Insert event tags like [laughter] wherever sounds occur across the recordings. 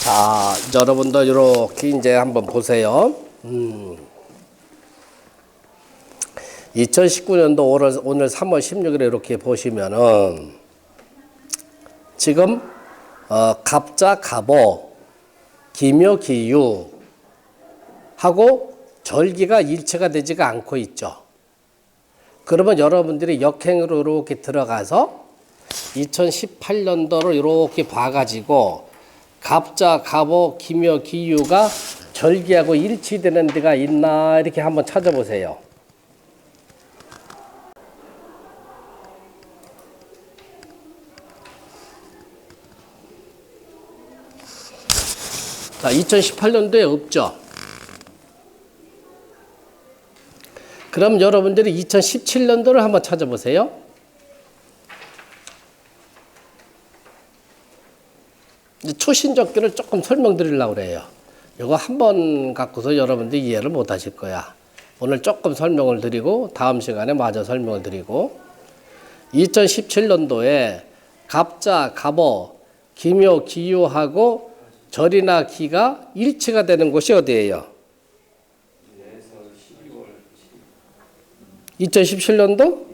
자, 여러분들 이렇게 이제 한번 보세요. 음. 2019년도 오늘, 오늘 3월 16일에 이렇게 보시면은 지금 어, 갑자 갑오 기묘 기유 하고 절기가 일체가 되지가 않고 있죠. 그러면 여러분들이 역행으로 이렇게 들어가서 2018년도로 이렇게 봐가지고 갑자, 갑오, 기묘, 기유가 절기하고 일치되는 데가 있나 이렇게 한번 찾아보세요. 자, 2018년도에 없죠. 그럼 여러분들이 2017년도를 한번 찾아보세요. 이제 초신적기를 조금 설명드리려고 그래요. 이거 한 번 갖고서 여러분들이 이해를 못 하실 거야. 오늘 조금 설명을 드리고 다음 시간에 마저 설명을 드리고 2017년도에 갑자, 갑오, 기묘, 기유하고 절이나 기가 일치가 되는 곳이 어디예요? 2017년도?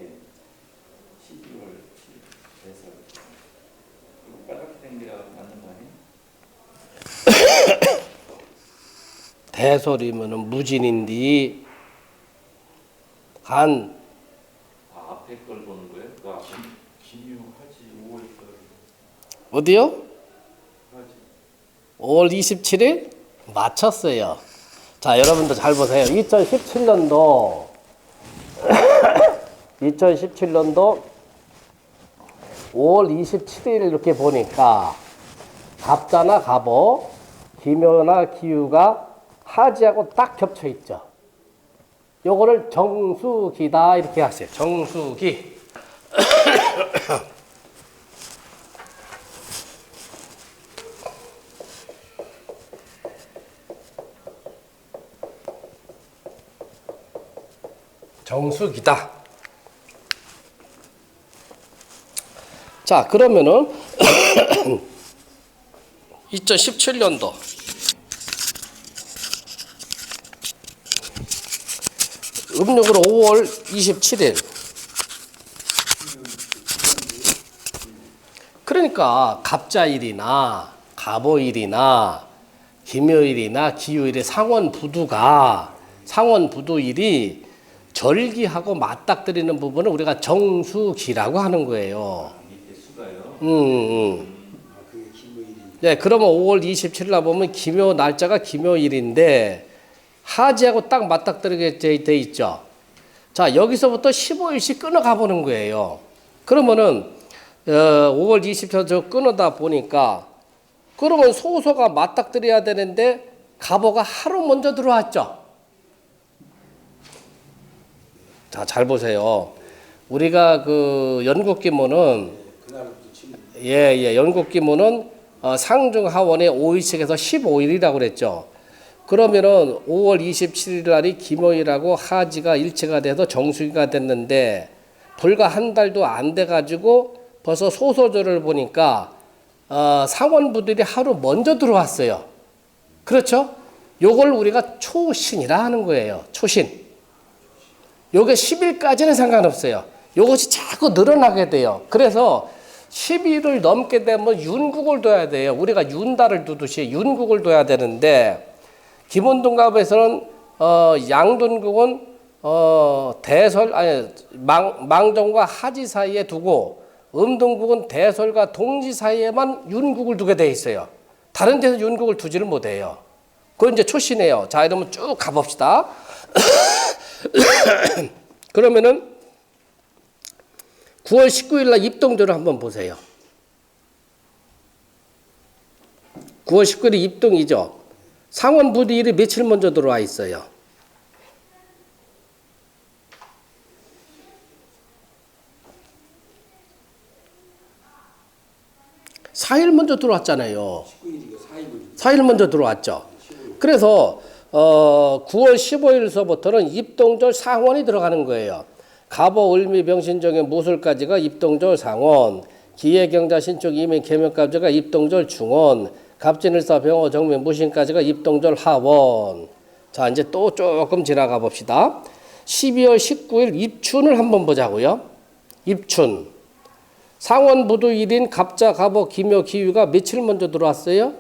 [coughs] 대설이면은 무진인디 한 아, 앞에 걸 보는 거예요? 그 앞에 김유 하지 5월달 어디요? 하지 5월 27일 맞췄어요. 자, 여러분들 잘 보세요. 2017년도 2017년도 [coughs] 5월 27일 이렇게 보니까 갑자나 갑오, 기묘나 기유가 하지하고 딱 겹쳐 있죠. 요거를 정수기다 이렇게 하세요. 정수기. [coughs] 정수기다. 자, 그러면은 [coughs] 2017년도 음력으로 5월 27일. 그러니까 갑자일이나 갑오일이나 김요일이나 기요일의 상원 부두가 상원 부두일이 절기하고 맞닥뜨리는 부분을 우리가 정수기라고 하는 거예요. 음, 음. 네, 그러면 5월 27일 날 보면 기묘 날짜가 기묘일인데 하지하고 딱 맞닥뜨리게 돼- 돼 있죠. 자, 여기서부터 15일씩 끊어가 보는 거예요. 그러면은 어, 5월 27일 저 끊어다 보니까 그러면 소소가 맞닥뜨려야 되는데 가보가 하루 먼저 들어왔죠. 자, 잘 보세요. 우리가 그 연국기문은 예, 예, 연국기문은 어, 상중하원의 5일씩에서 15일이라고 그랬죠. 그러면은 5월 27일 날이 김호일하고 하지가 일체가 돼서 정수기가 됐는데 불과 한 달도 안 돼 가지고 벌써 소소절을 보니까 어, 상원부들이 하루 먼저 들어왔어요. 그렇죠? 요걸 우리가 초신이라 하는 거예요. 초신. 요게 10일까지는 상관없어요. 요것이 자꾸 늘어나게 돼요. 그래서 10일을 넘게 되면 윤국을 둬야 돼요. 우리가 윤달을 두듯이 윤국을 둬야 되는데 김원동갑에서는 어, 양둔국은 어, 대설 아니 망, 망정과 하지 사이에 두고 음동국은 대설과 동지 사이에만 윤국을 두게 돼 있어요. 다른 데서 윤국을 두지를 못해요. 그건 이제 초신이에요. 자, 이러면 쭉 가봅시다. [coughs] 그러면은 9월 19일 날 입동절을 한번 보세요. 9월 19일이 입동이죠. 상원 부디일이 며칠 먼저 들어와 있어요. 사일 먼저 들어왔잖아요. 4일 먼저 들어왔죠. 그래서 어 9월 15일서부터는 입동절 상원이 들어가는 거예요. 갑오 을미 병신정의 무술까지가 입동절 상원, 기해경자 신축 이민 개명까지가 입동절 중원, 갑진을사 병호 정명 무신까지가 입동절 하원. 자 이제 또 조금 지나가 봅시다. 12월 19일 입춘을 한번 보자고요. 입춘. 상원 부두 1인 갑자 갑오 기묘 기유가 며칠 먼저 들어왔어요?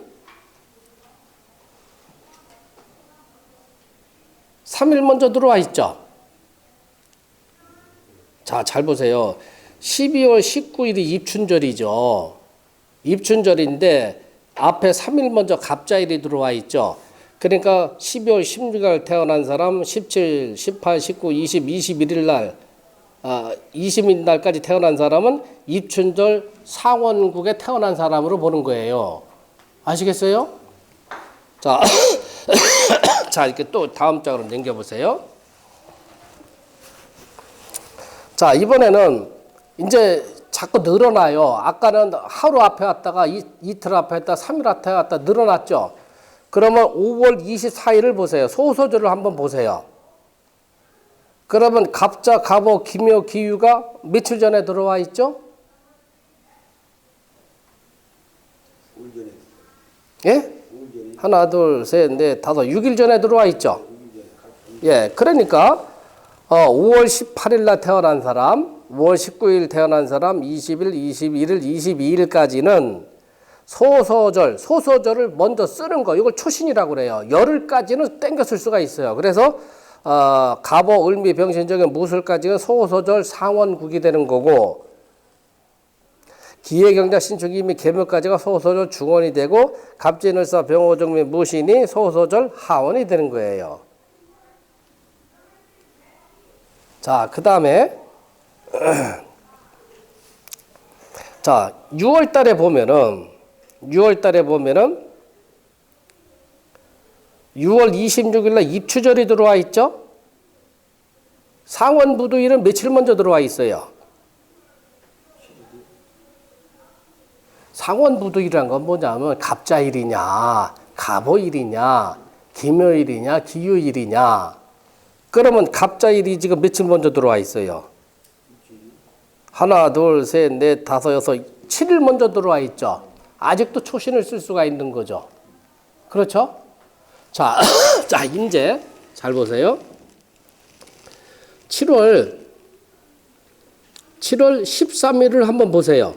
3일 먼저 들어와 있죠. 자, 잘 보세요. 12월 19일이 입춘절이죠. 입춘절인데 앞에 3일 먼저 갑자일이 들어와 있죠. 그러니까 12월 16일 태어난 사람 17, 18, 19, 20, 21일 날 아, 20일 날까지 태어난 사람은 입춘절 상원국에 태어난 사람으로 보는 거예요. 아시겠어요? 자, [coughs] 자 이렇게 또 다음 장으로 넘겨 보세요. 자 이번에는 이제 자꾸 늘어나요. 아까는 하루 앞에 왔다가 이, 이틀 앞에 왔다, 3일 앞에 왔다 늘어났죠. 그러면 5월 24일을 보세요. 소소절을 한번 보세요. 그러면 갑자, 갑오, 기묘, 기유가 며칠 전에 들어와 있죠? 예? 하나, 둘, 셋, 넷, 다섯, 6일 전에 들어와 있죠? 예, 그러니까 어, 5월 18일 날 태어난 사람, 5월 19일 태어난 사람, 20일, 21일, 22일까지는 소소절, 소소절을 먼저 쓰는 거, 이걸 초신이라고 그래요. 열흘까지는 땡겨 쓸 수가 있어요. 그래서 어, 갑오, 을미, 병신적인 무술까지는 소소절 상원국이 되는 거고, 기해경자, 신축이 및 계묘까지가 소소절 중원이 되고, 갑진을사, 병호정미, 무신이 소소절 하원이 되는 거예요. 자, 그 다음에, [clears throat] 자, 6월 달에 보면은, 6월 달에 보면은, 6월 26일 날 입추절이 들어와 있죠? 상원부두일은 며칠 먼저 들어와 있어요? 상원부두일이란 건 뭐냐면 갑자일이냐, 갑오일이냐, 기묘일이냐, 기유일이냐. 그러면 갑자일이 지금 며칠 먼저 들어와 있어요? 하나, 둘, 셋, 넷, 다섯, 여섯, 7일 먼저 들어와 있죠. 아직도 초신을 쓸 수가 있는 거죠. 그렇죠? 자, [coughs] 자, 이제 잘 보세요. 7월 7월 13일을 한번 보세요.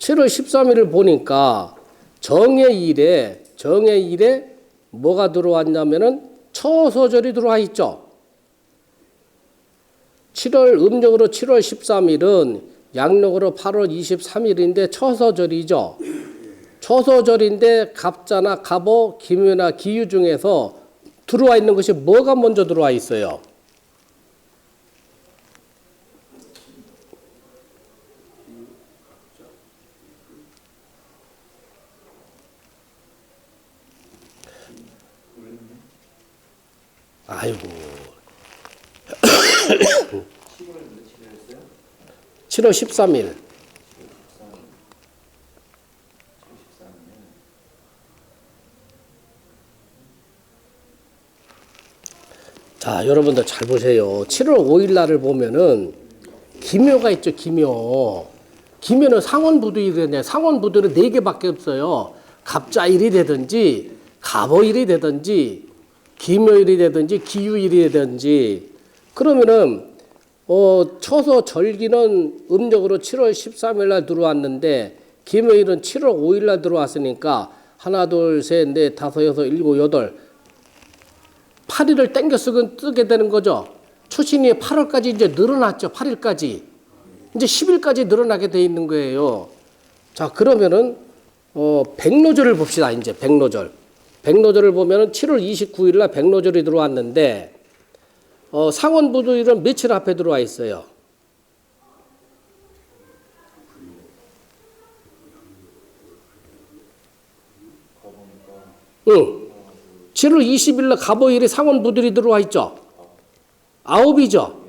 7월 13일을 보니까 정해일에 정해일에 뭐가 들어왔냐면은 처소절이 들어와 있죠. 7월 음력으로 7월 13일은 양력으로 8월 23일인데 처서절이죠. 처서절인데 갑자나 갑오, 기묘나 기유 중에서 들어와 있는 것이 뭐가 먼저 들어와 있어요? 아이고. 7월 며칠이었어요? 7월 13일. 13일. 자, 여러분들 잘 보세요. 7월 5일 날을 보면은 기묘가 있죠, 기묘. 기묘는 상원부두일이냐, 상원부두는 네 개밖에 없어요. 갑자일이 되든지, 갑오일이 되든지, 기묘일이 되든지, 기유일이 되든지. 그러면은, 어, 처서 절기는 음력으로 7월 13일 날 들어왔는데, 기묘일은 7월 5일 날 들어왔으니까, 하나, 둘, 셋, 넷, 다섯, 여섯, 일곱, 여덟, 8일을 땡겨 쓰게, 쓰게 되는 거죠. 초신이 8월까지 이제 늘어났죠. 8일까지. 이제 10일까지 늘어나게 돼 있는 거예요. 자, 그러면은, 어, 백로절을 봅시다. 이제 백로절. 백로절을 보면은 7월 29일 날 백로절이 들어왔는데, 어, 상원부두일은 며칠 앞에 들어와 있어요? 응. 7월 20일 날 갑오일에 상원부들이 들어와 있죠. 아홉이죠.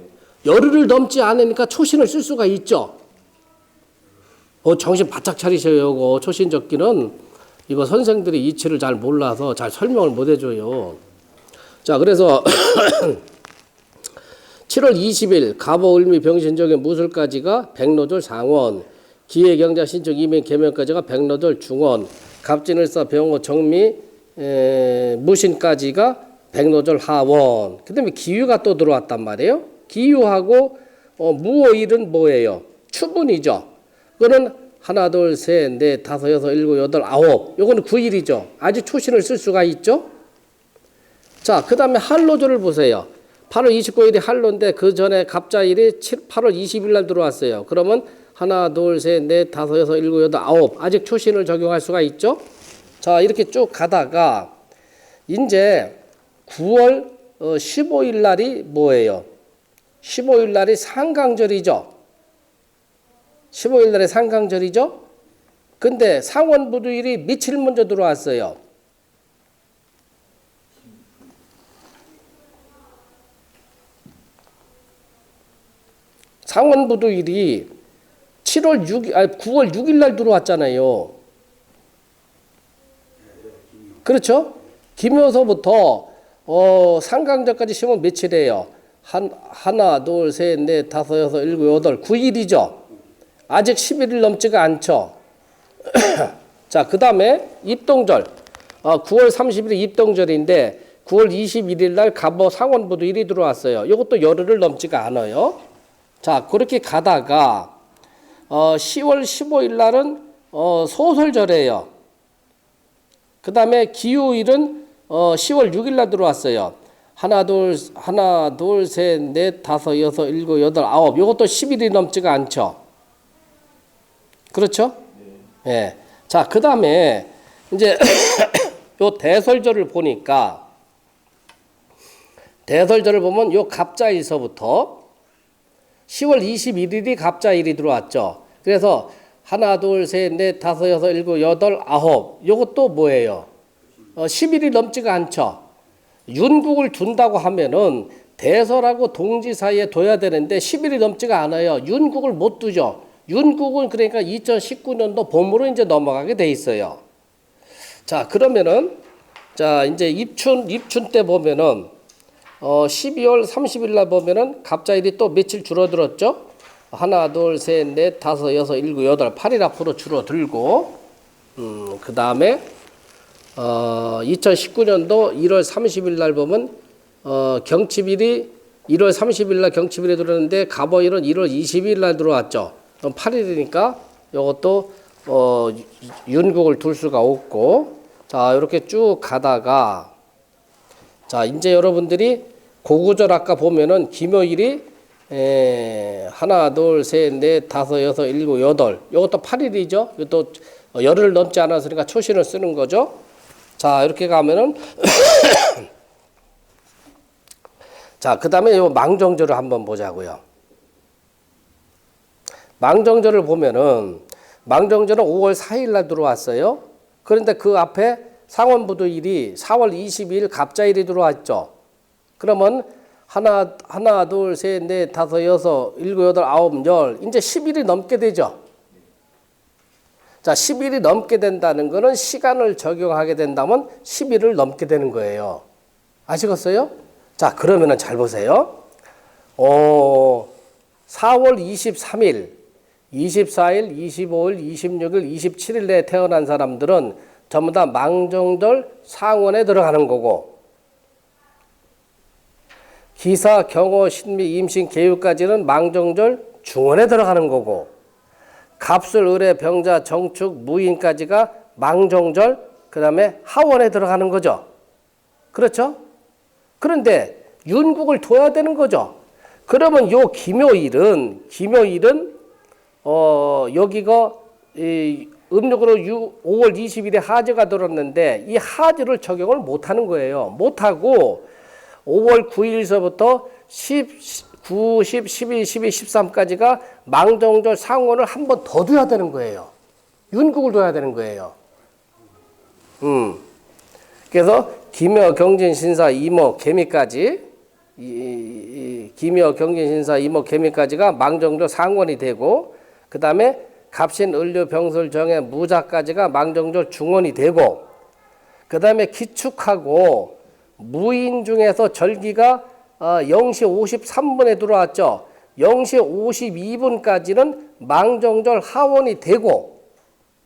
열흘을 넘지 않으니까 초신을 쓸 수가 있죠. 어, 정신 바짝 차리셔요. 초신 적기는 이거 선생들이 이치를 잘 몰라서 잘 설명을 못 해줘요. 자, 그래서 [coughs] 7월 20일 갑오 을미 병신적인 무술까지가 백로절 상원 기회경자 신청 이명 개명까지가 백로절 중원 갑진을사 병호 정미 에, 무신까지가 백로절 하원. 그다음에 기유가 또 들어왔단 말이에요. 기유하고 어, 무오일은 뭐예요? 추분이죠. 그거는 하나 둘 셋 넷 다섯 여섯 일곱 여덟 아홉 요거는 구일이죠 아직 초신을 쓸 수가 있죠 자 그 다음에 할로절을 보세요 8월 29일이 할로인데 그 전에 갑자일이 7, 8월 20일 날 들어왔어요. 그러면 하나, 둘, 셋, 넷, 다섯, 여섯, 일곱, 여덟, 아홉 아직 초신을 적용할 수가 있죠. 자 이렇게 쭉 가다가 이제 9월 어, 15일 날이 뭐예요? 15일 날이 상강절이죠. 15일 날이 상강절이죠. 근데 상원부두일이 며칠 먼저 들어왔어요. 상원부두일이 7월 6일, 아니 9월 6일 날 들어왔잖아요. 그렇죠? 김효서부터 어, 상강절까지 시면 며칠이에요? 한 하나, 둘, 셋, 넷, 다섯, 여섯, 일곱, 여덟, 9일이죠. 아직 11일 넘지가 않죠. [clears throat] 자, 그 다음에 입동절. 어, 9월 30일이 입동절인데 9월 21일 날 갑오 상원부두일이 들어왔어요. 이것도 열흘을 넘지가 않아요. 자, 그렇게 가다가 어, 10월 15일 날은 어, 소설절이에요. 그 다음에 기후일은 어, 10월 6일 날 들어왔어요. 하나, 둘, 하나, 둘, 셋, 넷, 다섯, 여섯, 일곱, 여덟, 아홉. 이것도 10일이 넘지가 않죠. 그렇죠? 예. 자, 그 다음에 이제 [coughs] 요 대설절을 보니까 대설절을 보면 요 갑자에서부터 10월 21일이 갑자일이 들어왔죠. 그래서 하나, 둘, 셋, 넷, 다섯, 여섯, 일곱, 여덟, 아홉. 요것도 뭐예요? 어, 10일이 넘지가 않죠. 윤국을 둔다고 하면은 대설하고 동지 사이에 둬야 되는데 10일이 넘지가 않아요. 윤국을 못 두죠. 윤국은 그러니까 2019년도 봄으로 이제 넘어가게 돼 있어요. 자, 그러면은 자, 이제 입춘 입춘 때 보면은 어 12월 30일 날 보면은 갑자일이 또 며칠 줄어들었죠. 하나, 둘, 셋, 넷, 다섯, 여섯, 일곱, 여덟, 8일 앞으로 줄어들고 음, 그다음에 어 2019년도 1월 30일 날 보면 어 경칩일이 1월 30일 날 경칩일에 들어왔는데 갑오일은 1월 20일 날 들어왔죠. 그럼 8일이니까 이것도 어 윤국을 둘 수가 없고 자, 이렇게 쭉 가다가 자, 이제 여러분들이 고구절 아까 보면은 김요일이 에, 하나, 둘, 셋, 넷, 다섯, 여섯, 일곱, 여덟. 이것도 8일이죠. 이것도 열흘 넘지 않았으니까 초신을 쓰는 거죠. 자, 이렇게 가면은 [coughs] 자, 그 다음에 요 망정절을 한번 보자고요. 망정절을 보면은 망정절은 5월 4일 날 들어왔어요. 그런데 그 앞에 상원부두일이 4월 22일 갑자일이 들어왔죠. 그러면 하나 하나 둘 셋 넷 다섯 여섯 일곱 여덟 아홉 열 이제 10일이 넘게 되죠. 자, 10일이 넘게 된다는 거는 시간을 적용하게 된다면 10일을 넘게 되는 거예요. 아시겠어요? 자, 그러면은 잘 보세요. 어, 4월 23일, 24일, 25일, 26일, 27일 내에 태어난 사람들은 전부 다 망정절 상원에 들어가는 거고 기사, 경호, 신미, 임신, 계유까지는 망정절 중원에 들어가는 거고 갑술, 의뢰, 병자, 정축, 무인까지가 망정절 그 다음에 하원에 들어가는 거죠. 그렇죠? 그런데 윤국을 둬야 되는 거죠. 그러면 요 김요일은 김요일은 어 여기가 이 음력으로 6, 5월 20일에 하지가 들었는데 이 하지를 적용을 못 하는 거예요. 못 하고 5월 9일서부터 10, 9, 10, 11, 12, 13까지가 망정절 상원을 한 번 더 둬야 되는 거예요. 윤국을 둬야 되는 거예요. 음. 그래서 김여 경진 신사 이모 개미까지 이, 이, 김여 경진 신사 이모 개미까지가 망정절 상원이 되고 그 다음에 갑신 을류 병술 정해 무자까지가 망정절 중원이 되고 그 다음에 기축하고 무인 중에서 절기가 어, 0시 53분에 들어왔죠. 0시 52분까지는 망정절 하원이 되고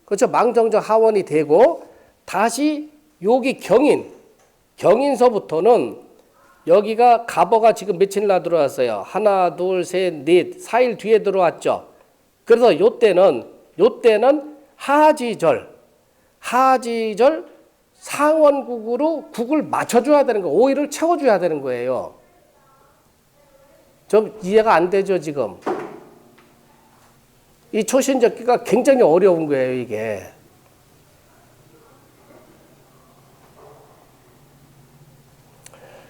그렇죠. 망정절 하원이 되고 다시 여기 경인 경인서부터는 여기가 가버가 지금 며칠 나 들어왔어요. 하나, 둘, 셋, 넷, 4일 뒤에 들어왔죠. 그래서 요때는 요때는 하지절 하지절 상원국으로 국을 맞춰줘야 되는 거, 오일을 채워줘야 되는 거예요. 좀 이해가 안 되죠 지금? 이 초신적기가 굉장히 어려운 거예요 이게.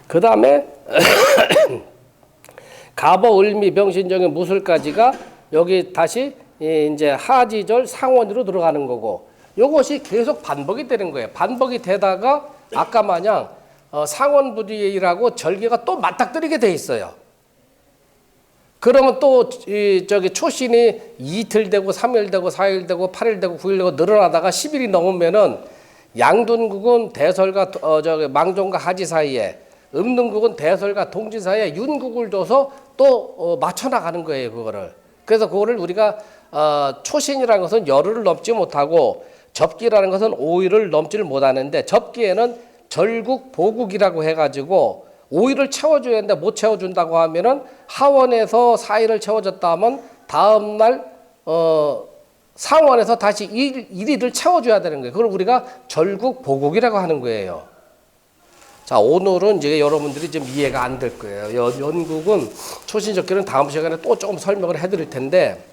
그 다음에 [coughs] 가버, 을미, 병신정의 무술까지가 여기 다시 이 이제 하지절 상원으로 들어가는 거고 요것이 계속 반복이 되는 거예요. 반복이 되다가 아까 마냥 어, 상원부리라고 절개가 또 맞닥뜨리게 돼 있어요. 그러면 또 이 저기 초신이 이틀 되고 삼일 되고 사일 되고 팔일 되고 구일 되고 늘어나다가 10일이 넘으면은 양둔국은 대설과 어 저기 망종과 하지 사이에 음릉국은 대설과 동지 사이에 윤국을 둬서 또 어, 맞춰 나가는 거예요, 그거를. 그래서 그거를 우리가 어, 초신이라는 것은 열흘을 넘지 못하고 접기라는 것은 5일을 넘지를 못하는데 접기에는 절국 보국이라고 해가지고 5일을 채워줘야 하는데 못 채워준다고 하면은 하원에서 4일을 채워줬다 하면 다음 날 어, 상원에서 다시 1, 1일을 채워줘야 되는 거예요. 그걸 우리가 절국 보국이라고 하는 거예요. 자 오늘은 이제 여러분들이 좀 이해가 안 될 거예요. 연, 연국은 초신적기는 다음 시간에 또 조금 설명을 해드릴 텐데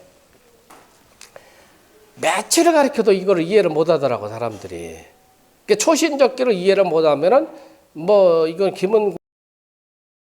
며칠을 가르쳐도 이거를 이해를 못 하더라고 사람들이. 그러니까 초신적기를 이해를 못 하면은 뭐 이건 김은